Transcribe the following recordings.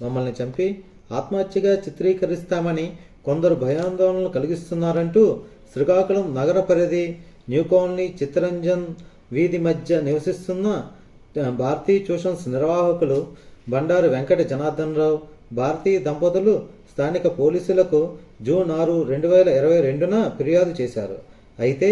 మమ్మల్ని చంపి ఆత్మహత్యగా చిత్రీకరిస్తామని కొందరు భయాందోళనలు కలిగిస్తున్నారంటూ శ్రీకాకుళం నగర పరిధి న్యూ కాలనీ చిత్తరంజన్ వీధి మధ్య నివసిస్తున్న భారతీ ట్యూషన్స్ నిర్వాహకులు బండారు వెంకట జనార్దన్ రావు భారతీ దంపతులు స్థానిక పోలీసులకు జూన్ ఆరు రెండు వేల ఇరవై రెండున ఫిర్యాదు చేశారు. అయితే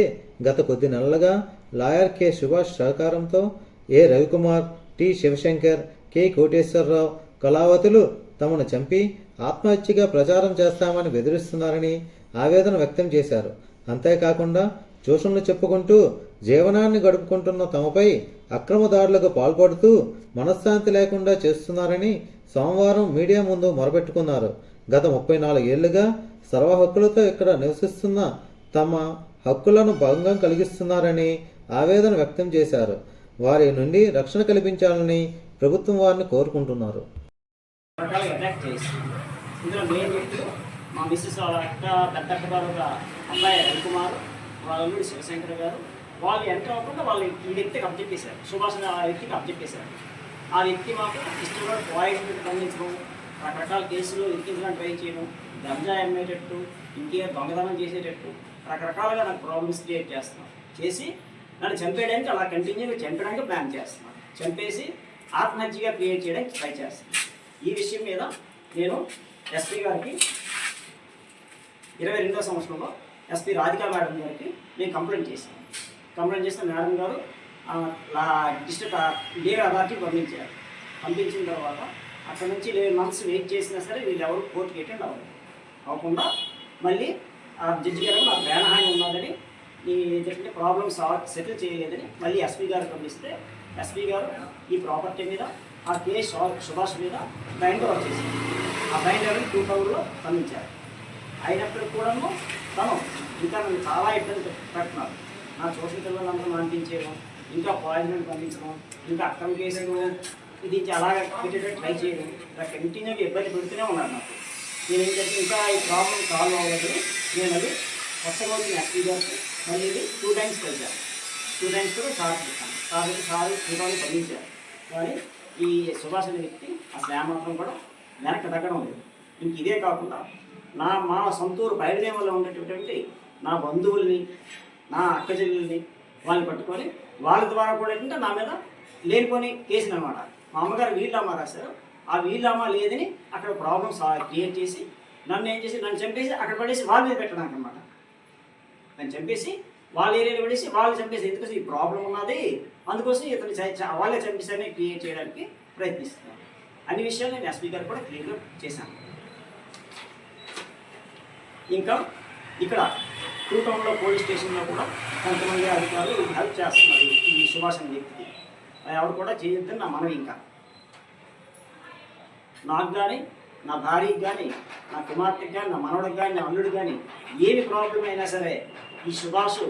గత కొద్ది నెలలుగా లాయర్ కె సుభాష్ సహకారంతో A Ravikumar T Shivashankar K Koteswararao కళావతులు తమను చంపి ఆత్మహత్యగా ప్రచారం చేస్తామని బెదిరిస్తున్నారని ఆవేదన వ్యక్తం చేశారు. అంతేకాకుండా ట్యూషన్లు చెప్పుకుంటూ జీవనాన్ని గడుపుకుంటున్న తమపై అక్రమ దాడులకు పాల్పడుతూ మనశ్శాంతి లేకుండా చేస్తున్నారని సోమవారం మీడియా ముందు మొరపెట్టుకున్నారు. గత ముప్పై నాలుగేళ్ళుగా సర్వ హక్కులతో ఇక్కడ నివసిస్తున్న తమ హక్కులను భంగం కలిగిస్తున్నారని ఆవేదన వ్యక్తం చేశారు. వారి నుండి రక్షణ కల్పించాలని ప్రభుత్వం వారిని కోరుకుంటున్నారు. రకాలుగా అటాక్ చేసి ఇందులో మెయిన్ వ్యక్తులు మా మిస్సెస్ వాళ్ళ అక్క పెద్ద అక్క గారు ఒక అబ్బాయి రవికుమార్ వాళ్ళ అల్లుడు శివశంకర్ గారు. వాళ్ళు ఎంటర్ అవ్వకుండా వాళ్ళు ఈ వ్యక్తికి అబ్జెక్ట్ సుభాష్ ఆ వ్యక్తికి అబ్జెక్ట్ చేశారు. ఆ వ్యక్తి మాకు ఇష్టంగా పాయింట్ ఖండించడం రకరకాల కేసులు ఇరికించడానికి ట్రై చేయడం గంజా అమ్మేటట్టు ఇంకే దొంగతనం చేసేటట్టు రకరకాలుగా నాకు ప్రాబ్లమ్స్ క్రియేట్ చేస్తున్నాం. చేసి నన్ను చంపేయడానికి అలా కంటిన్యూగా చంపడానికి ప్లాన్ చేస్తున్నాను చంపేసి ఆత్మహత్యగా క్రియేట్ చేయడానికి ట్రై చేస్తున్నాను ఈ విషయం మీద నేను ఎస్పీ గారికి ఇరవై రెండో సంవత్సరంలో ఎస్పీ రాధికా మేడం గారికి నేను కంప్లైంట్ చేశాను. కంప్లైంట్ చేసిన మేడం గారు లా డిస్ట్రిక్ట్ లీగల్ అథారిటీ పంపించారు. పంపించిన తర్వాత అక్కడ నుంచి లెవెన్ మంత్స్ వెయిట్ చేసినా సరే వీళ్ళు ఎవరు కోర్టుకి అటెండ్ అవ్వలేదు. అవ్వకుండా మళ్ళీ ఆ జడ్జి గారు నాకు ప్రాణహాని ఉన్నదని ఈ ఏంటంటే ప్రాబ్లమ్ సాల్వ్ సెటిల్ చేయలేదని మళ్ళీ ఎస్పీ గారు పంపిస్తే ఎస్పీ గారు ఈ ప్రాపర్టీ మీద ఆ కేసు సుభాష్ మీద బైండ్ వర్క్ చేశారు. ఆ బైండ్ ఎవరిని టూ థౌజండ్లో పంపించారు. అయినప్పటికి కూడాను తను ఇంకా నన్ను చాలా ఇబ్బంది పెడుతున్నారు. నా సోషల్ పిల్లలందరూ పంపించేయడం ఇంకా పాయిజన్ పంపించడం ఇంకా అక్రమ కేసులు ఇది చాలా పెట్టేటట్టు ట్రై చేయడం ఇలా కంటిన్యూగా ఇబ్బంది పెడుతూనే ఉన్నారు నాకు. నేను ఏంటంటే ఇంకా ఈ ప్రాబ్లం సాల్వ్ అవ్వలేదు. నేను అది కొత్తగా వచ్చిన ఎస్పీ మళ్ళీ ఇది టూ టైమ్స్ కలిసాను టూ టైమ్స్ కూడా సార్ చూస్తాను కాబట్టి సార్ శ్రీకాకుళం పండించారు కానీ ఈ సుభాష్ అనే వ్యక్తి అసలు ఏమాత్రం కూడా వెనక్కి తగ్గడం లేదు. ఇంక ఇదే కాకుండా నా మా సొంతూరు బయలుదేమలో ఉండేటటువంటి నా బంధువుల్ని నా అక్క చెల్లెల్ని వాళ్ళని పట్టుకొని వాళ్ళ ద్వారా కూడా ఏంటంటే నా మీద లేనిపోని కేసులు అనమాట మా అమ్మగారు వీళ్ళమ్మ రాశారు. ఆ వీళ్ళమ్మ లేదని అక్కడ ప్రాబ్లమ్స్ క్రియేట్ చేసి నన్ను ఏం చేసి నన్ను చంపేసి అక్కడ పడేసి వాళ్ళ మీద పెట్టడానికి అనమాట అని చంపేసి వాళ్ళ ఏరియాలో పడేసి వాళ్ళు చంపేసి ఎందుకోసం ఈ ప్రాబ్లం ఉన్నది? అందుకోసం ఇతను వాళ్ళే చంపేసారని క్రియేట్ చేయడానికి ప్రయత్నిస్తున్నాను అన్ని విషయాలు నేను ఎస్పీ గారు కూడా క్లియర్గా చేశాను. ఇంకా ఇక్కడ టూ టౌన్లో పోలీస్ స్టేషన్లో కూడా కొంతమంది అధికారులు హెల్ప్ చేస్తున్నారు ఈ సుభాష్ అనే వ్యక్తికి. అది ఎవరు కూడా చేయొద్దని నా మనవి ఇంకా. నాకు కానీ నా భార్యకి కానీ నా కుమార్తెకి కానీ నా మనవడికి కానీ నా అల్లుడికి కానీ ఏమి ప్రాబ్లం అయినా సరే ఈ సుభాష్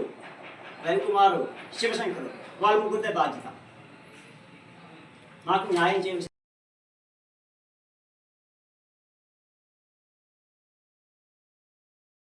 రవికుమారు శివశంకరు వాళ్ళ ముగ్గురితే బాధ్యత. నాకు న్యాయం చేయ